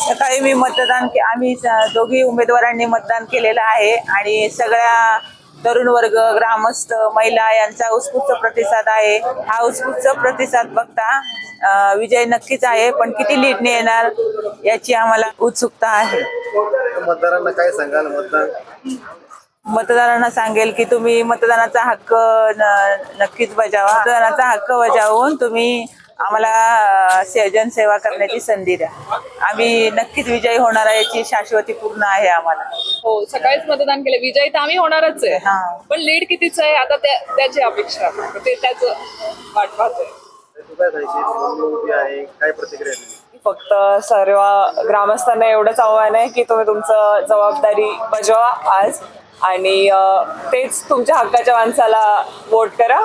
सकाळी मी मतदान के आम्ही दोघी उमेदवारांनी मतदान केलेलं आहे आणि सगळ्या तरुण वर्ग ग्रामस्थ महिला यांचा उत्स्फूर्त प्रतिसाद आहे. हा उत्स्फूर्त प्रतिसाद बघता विजय नक्कीच आहे पण किती लीडने येणार याची आम्हाला उत्सुकता आहे. मतदारांना काय सांगाल? मतदान? मतदारांना सांगेल की तुम्ही मतदानाचा हक्क नक्कीच बजावा. मतदानाचा हक्क बजावून तुम्ही आम्हाला अं, से- जनसेवा करण्याची संधी द्या. आम्ही नक्कीच विजयी होणार आहे याची शाश्वती पूर्ण आहे आम्हाला. हो सकाळीच मतदान केलं. विजयी तर आम्ही होणारच आहे. हा. पण लीड कितीच आहे? आता त्या- त्याची अपेक्षा. ते त्याच वाट पाहतोय. तू काय सांगशील मम्मी उभी आहे काय प्रतिक्रिया फक्त सर्व ग्रामस्थांना एवढंच आव्हान आहे की तुम्ही तुमचं जबाबदारी बजवा आज. आणि अ, तेच तुमच्या हक्काच्या माणसाला वोट करा.